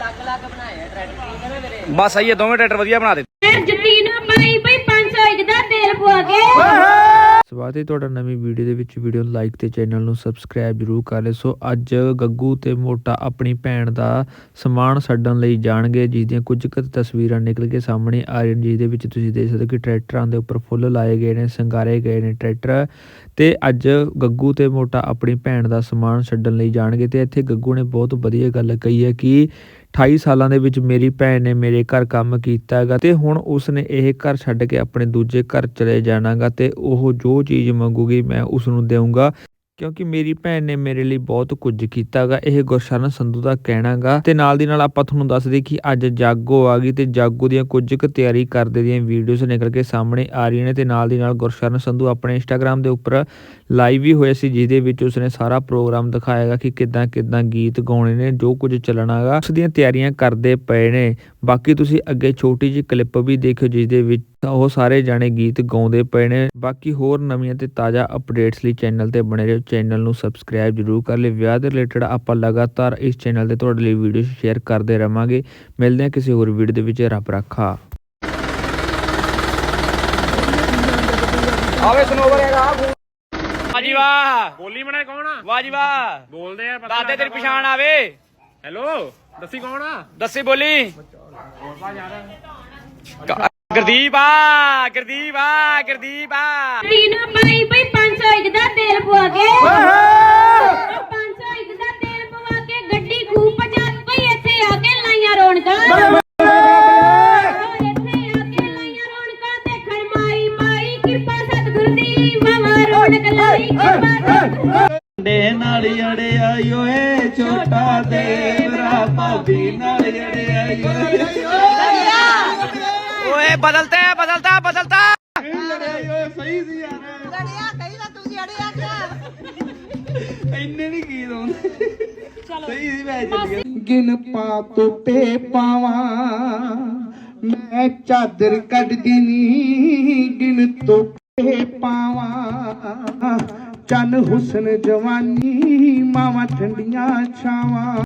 ਲੱਗ ਲੱਗ ਬਣਾਏ ਆ ਟਰੈਕਟਰ ਠੀਕ ਹੈ ਨਾ ਮੇਰੇ। ਬਸ ਹੈ ਦੋਵੇਂ ਟਰੈਕਟਰ ਵਧੀਆ ਬਣਾ ਦੇ ਫਿਰ ਜੁੱਤੀ ਨਾ ਪਾਈ ਬਈ 500 ਇੱਕ ਦਾ ਤੇਲ ਪਵਾ ਕੇ। ਸਵਾਗਤ ਹੈ ਤੁਹਾਡਾ ਨਵੀਂ ਵੀਡੀਓ ਦੇ ਵਿੱਚ। ਵੀਡੀਓ ਨੂੰ ਲਾਈਕ ਤੇ ਚੈਨਲ ਨੂੰ ਸਬਸਕ੍ਰਾਈਬ ਜਰੂਰ ਕਰ ਲਿਓ। ਸੋ ਅੱਜ ਗੱਗੂ ਤੇ ਮੋਟਾ ਆਪਣੀ ਭੈਣ ਦਾ ਸਮਾਨ ਛੱਡਣ ਲਈ ਜਾਣਗੇ ਜਿਸ ਦੀਆਂ ਕੁਝ ਕੁ ਤਸਵੀਰਾਂ ਨਿਕਲ ਕੇ ਸਾਹਮਣੇ ਆ ਰਹੀਆਂ ਜਿਸ ਦੇ ਵਿੱਚ ਤੁਸੀਂ ਦੇਖ ਸਕਦੇ ਹੋ ਕਿ ਟਰੈਕਟਰਾਂ ਦੇ ਉੱਪਰ ਫੁੱਲ ਲਾਏ ਗਏ ਨੇ ਸਿੰਗਾਰੇ ਗਏ ਨੇ ਟਰੈਕਟਰ। ਤੇ ਅੱਜ ਗੱਗੂ ਤੇ ਮੋਟਾ ਆਪਣੀ ਭੈਣ ਦਾ ਸਮਾਨ ਛੱਡਣ ਲਈ ਜਾਣਗੇ। ਤੇ ਇੱਥੇ ਗੱਗੂ ਨੇ ਬਹੁਤ ਵਧੀਆ ਗੱਲ ਕਹੀ ਹੈ ਕਿ 28 ਸਾਲਾਂ ਦੇ ਵਿੱਚ ਮੇਰੀ ਭੈਣ ਨੇ ਮੇਰੇ ਘਰ ਕੰਮ ਕੀਤਾ ਹੈਗਾ ਤੇ ਹੁਣ ਉਸ ਨੇ ਇਹ ਘਰ ਛੱਡ ਕੇ ਆਪਣੇ ਦੂਜੇ ਘਰ ਚਲੇ ਜਾਣਾਗਾ ਤੇ ਉਹ ਜੋ ਚੀਜ਼ ਮੰਗੂਗੀ ਮੈਂ ਉਸ ਨੂੰ ਦੇਵਾਂਗਾ ਕਿਉਂਕਿ ਮੇਰੀ ਭੈਣ ਨੇ ਮੇਰੇ ਲਈ ਬਹੁਤ ਕੁਝ ਕੀਤਾਗਾ ਇਹ ਗੁਰਸ਼ਰਨ ਸੰਧੂ ਦਾ ਕਹਿਣਾਗਾ ਤੇ ਨਾਲ ਦੀ ਨਾਲ ਆਪਾਂ ਤੁਹਾਨੂੰ ਦੱਸ ਦਈਏ ਕਿ ਅੱਜ ਜਾਗੋ ਆ ਗਈ ਤੇ ਜਾਗੋ ਦੀਆਂ ਕੁਝ ਕੁ ਤਿਆਰੀ ਕਰਦੇ ਦੀਆਂ ਵੀਡੀਓਜ਼ ਨਿਕਲ ਕੇ ਸਾਹਮਣੇ ਆ ਰਹੀਆਂ ਨੇ ਤੇ ਨਾਲ ਦੀ ਨਾਲ ਗੁਰਸ਼ਰਨ ਸੰਧੂ ਆਪਣੇ ਇੰਸਟਾਗ੍ਰam ਦੇ ਉੱਪਰ ਲਾਈਵ ਵੀ ਹੋਇਆ ਸੀ, ਜਿਹਦੇ ਵਿੱਚ ਉਸਨੇ ਸਾਰਾ ਪ੍ਰੋਗਰਾਮ ਦਿਖਾਇਆਗਾ ਕਿ ਕਿੱਦਾਂ ਕਿੱਦਾਂ ਗੀਤ ਗਾਉਣੇ ਨੇ, ਜੋ ਕੁਝ ਚੱਲਣਾਗਾ ਉਸ ਦੀਆਂ ਤਿਆਰੀਆਂ ਕਰਦੇ ਪਏ ਨੇ। ਬਾਕੀ ਤੁਸੀਂ ਅੱਗੇ ਛੋਟੀ ਜਿਹੀ ਕਲਿੱਪ ਵੀ ਦੇਖਿਓ ਜਿਸ ਦੇ ਵਿੱਚ ਉਹ ਸਾਰੇ ਜਾਣੇ ਗੀਤ ਗਾਉਂਦੇ ਪਏ ਨੇ। ਬਾਕੀ ਹੋਰ ਨਵੀਆਂ ਤੇ ਤਾਜ਼ਾ ਅਪਡੇਟਸ ਲਈ ਚੈਨਲ ਤੇ ਬਣੇ ਰਹੋ। ਚੈਨਲ ਨੂੰ ਸਬਸਕ੍ਰਾਈਬ ਜਰੂਰ ਕਰ ਲਿਓ। ਵਿਆਹ ਦੇ ਰਿਲੇਟਡ ਆਪਾਂ ਲਗਾਤਾਰ ਇਸ ਚੈਨਲ ਤੇ ਤੁਹਾਡੇ ਲਈ ਵੀਡੀਓ ਸ਼ੇਅਰ ਕਰਦੇ ਰਵਾਂਗੇ। ਮਿਲਦੇ ਹਾਂ ਕਿਸੇ ਹੋਰ ਵੀਡੀਓ ਦੇ ਵਿੱਚ। ਰੱਬ ਰੱਖਾ। ਆਵੇ ਸਨੋਵਰ ਹੈਗਾ ਵਾਜੀ ਵਾਹ ਬੋਲੀ ਮਣਾ ਕੌਣ ਆ? ਵਾਜੀ ਵਾਹ। ਬੋਲਦੇ ਆ ਪਤਾ ਦਾਦੇ ਤੇਰੀ ਪਛਾਣ ਆਵੇ। ਹੈਲੋ ਦੱਸੀ ਕੌਣ ਆ? ਦੱਸੀ ਬੋਲੀ। ਗੁਰਦੀਪ ਆ ਗੁਰਦੀਪ ਆ ਗੁਰਦੀਪ ਆ। ਜੁੱਤੀ ਨਾ ਪਾਈ ਬਈ 500 ਇੱਕ ਦਾ ਤੇਲ ਪਵਾ ਕੇ। 500 ਇੱਕ ਦਾ ਤੇਲ ਪਵਾ ਕੇ ਗੱਡੀ ਖੂਬ ਪਜਾ ਬਈ ਇੱਥੇ ਆ ਕੇ ਲਾਈਆਂ ਰੌਣਕਾਂ। ਇੱਥੇ ਆ ਕੇ ਲਾਈਆਂ ਰੌਣਕਾਂ ਦੇਖਣ ਮਾਈ ਮਾਈ ਕਿਰਪਾ ਸਤਿਗੁਰ ਦੀ ਵਾਵਾ ਰੌਣਕ ਲਾਈ ਕਿਰਪਾ ਸਤਿਗੁਰ ਦੇ ਨਾਲ ਅੜਿਆ ਓਏ ਛੋਟਾ ਦੇਵਰਾ ਭਾਬੀ ਨਾਲ ਅੜਿਆ ਓਏ। ਹੈ ਬਦਲਤਾ ਬਦਲਤਾ। ਲੜਿਆ ਓਏ ਸਹੀ ਸੀ ਯਾਰ ਲੜਿਆ ਕਹੀ ਤਾਂ ਤੂੰ ਜੜਿਆ ਕਿਆ? ਇੰਨੇ ਨਹੀਂ ਗੀਤ ਆਉਂਦੇ। ਸਹੀ ਸੀ ਮੈਂ ਚੱਲ ਗਿਆ। ਗਿਨ ਪਾ ਤੁੱਪੇ ਪਾਵਾਂ ਮੈਂ ਚਾਦਰ ਕੱਢਦੀ ਨੀ ਗਿਨ ਤੁੱਪੇ ਪਾਵਾਂ। ਚੰਨ ਹੁਸਨ ਜਵਾਨੀ ਮਾਵਾਂ ਠੰਡੀਆਂ ਛਾਵਾਂ।